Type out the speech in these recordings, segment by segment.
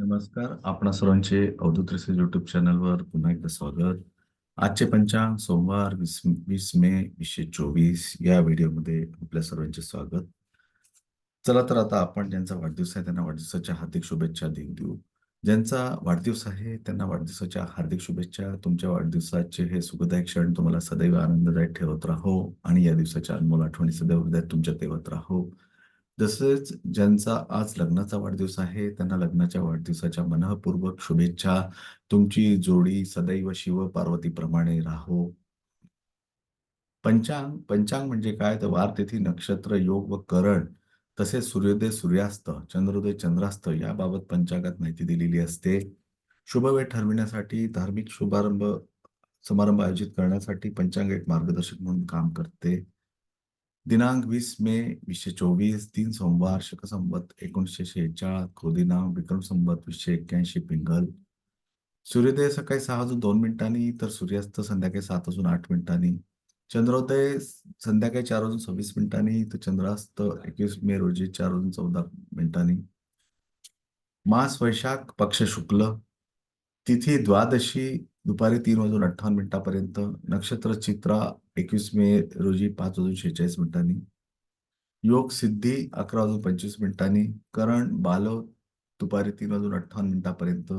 नमस्कार. आपणा सर्वांचे अवधूत रिसर्च युट्यूब चॅनलवर पुन्हा एकदा स्वागत. आजचे पंचांग सोमवार वीस वीस मे वीसशे चोवीस या व्हिडिओमध्ये आपल्या सर्वांचे स्वागत. चला तर आता आपण ज्यांचा वाढदिवस आहे त्यांना वाढदिवसाच्या हार्दिक शुभेच्छा देऊ देऊ. ज्यांचा वाढदिवस आहे त्यांना वाढदिवसाच्या हार्दिक शुभेच्छा. तुमच्या वाढदिवसाचे हे सुखदायक क्षण तुम्हाला सदैव आनंददायक ठेवत राहो आणि या दिवसाच्या अनमोल आठवणी सदैव हृदयात तुमच्या ठेवत राहो. तसेच ज्यांचा आज लग्नाचा वाढदिवस आहे त्यांना लग्नाच्या वाढदिवसाच्या मनःपूर्वक शुभेच्छा. तुमची जोडी सदैव शिव पार्वतीप्रमाणे राहो. पंचांग पंचांग म्हणजे काय? तर वार तिथी नक्षत्र योग व करण. तसेच सूर्योदय सूर्यास्त चंद्रोदय चंद्रास्त याबाबत पंचांगात माहिती दिलेली असते. शुभ वेळ ठरविण्यासाठी धार्मिक शुभारंभ समारंभ आयोजित करण्यासाठी पंचांग एक मार्गदर्शक म्हणून काम करते. दिनांक वीस मे वीसशे चोवीस तीन सोमवार शक संवत एकोणीसशे शेहेचाळ क्रोधिनाम विक्रम संबत वीसशे एक्क्याऐंशी पिंगल. सूर्योदय सकाळी सहा वाजून दोन मिनिटांनी तर सूर्यास्त संध्याकाळी सात वाजून आठ मिनिटांनी. चंद्रोदय संध्याकाळी चार वाजून सव्वीस मिनिटांनी तर चंद्रास्त एकवीस मे रोजी चार वाजून चौदा मिनिटांनी. मास वैशाख पक्ष शुक्ल. तिथी द्वादशी दुपारी तीन वाजून अठ्ठावन्न मिनिटापर्यंत नक्षत्र चित्रा एकवीस मे रोजी पाच वाजून शेहेचाळीस मिनिटांनी. योग सिद्धी अकरा वाजून पंचवीस मिनिटांनी. करण बालव दुपारी तीन वाजून अठ्ठावन्न मिनिटापर्यंत.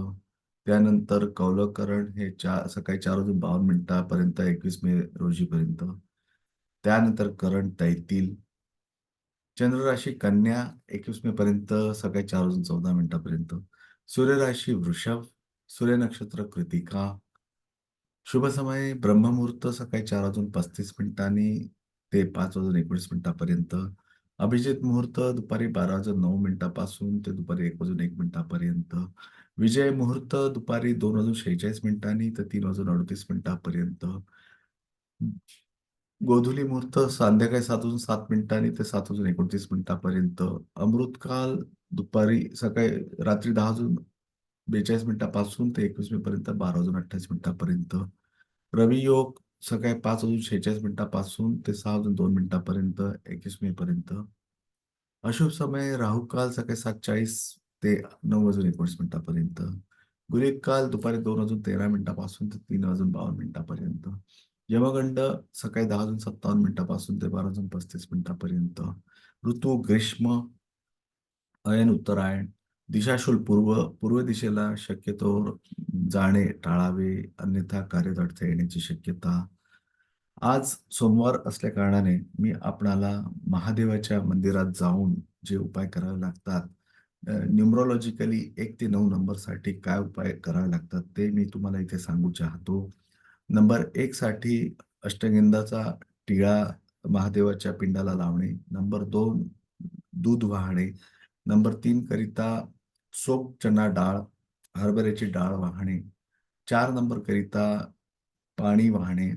त्यानंतर कौलकरण हे चार सकाळी चार वाजून बावन्न मिनिटापर्यंत एकवीस मे रोजीपर्यंत. त्यानंतर करण तैतील. चंद्रराशी कन्या एकवीस मे पर्यंत सकाळी चार वाजून चौदा मिनिटापर्यंत. सूर्यराशी वृषभ. सूर्य नक्षत्र कृतिका. शुभ समय ब्रह्ममुहूर्त सकाळी चार वाजून पस्तीस मिनिटांनी ते पाच वाजून एकोणीस मिनिटापर्यंत. अभिजित मुहूर्त दुपारी बारा वाजून नऊ मिनिटापासून ते दुपारी एक वाजून एक मिनिटापर्यंत. विजय मुहूर्त दुपारी दोन वाजून शेहेचाळीस मिनिटांनी तर तीन वाजून अडतीस मिनिटापर्यंत. गोधुली मुहूर्त संध्याकाळी सात वाजून सात मिनिटांनी ते सात वाजून एकोणतीस मिनिटापर्यंत. अमृतकाल दुपारी सकाळी रात्री दहा वाजून बेचाळीस मिनिटापासून ते एकवीस मे पर्यंत बारा वाजून अठ्ठावीस मिनिटापर्यंत. रवी योग सकाळी पाच वाजून शेहेचाळीस मिनिटापासून ते सहा वाजून दोन मिनिटापर्यंत एकवीस मे पर्यंत अशुभ समय राहुकाल सकाळी सात चाळीस ते नऊ वाजून एकोणीस मिनिटापर्यंत. गुलिक काल दुपारी दोन वाजून तेरा मिनिटापासून ते तीन वाजून बावन्न मिनिटापर्यंत. यमगंड सकाळी दहा वाजून सत्तावन्न मिनिटापासून ते बारा वाजून पस्तीस मिनिटापर्यंत. ऋतू ग्रीष्म अयन उत्तरायण दिशाशूल पूर्व पूर्व दिशेला शक्यतो जाणे टाळावे अन्यथा कार्यात अडथळे येण्याची शक्यता. आज सोमवार असल्या कारणाने मी आपणाला महादेवाच्या मंदिरात जाऊन जे उपाय करावे लागतात न्युमरोलॉजिकली एक ते नऊ नंबरसाठी काय उपाय करावे लागतात ते मी तुम्हाला इथे सांगू चाहतो नंबर एक साठी अष्टगंधाचा टिळा महादेवाच्या पिंडाला लावणे. नंबर दोन दूध वाहणे. नंबर तीन करिता सोप चना डाळ हरभऱ्याची डाळ वाहणे चार नंबर करिता पाणी वाहणे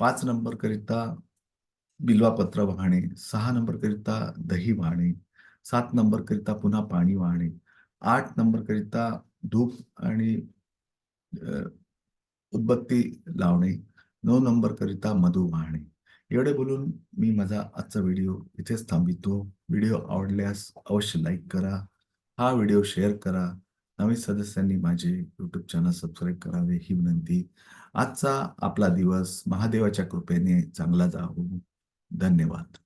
पाच नंबर करिता बिल्वापत्र वाहणे सहा नंबर करिता दही वाहणे सात नंबर करिता पुन्हा पाणी वाहणे आठ नंबर करिता धूप आणि उदबत्ती लावणे नऊ नंबर करिता मधु वाहणे. एवढे बोलून मी माझा आजचा व्हिडिओ इथेच थांबितो. व्हिडिओ आवडल्यास अवश्य लाईक करा. हा व्हिडिओ शेअर करा. नवीन सदस्यांनी माझे यूट्यूब चॅनल सबस्क्राईब करावे ही विनंती. आजचा आपला दिवस महादेवाच्या कृपेने चांगला जावो. धन्यवाद.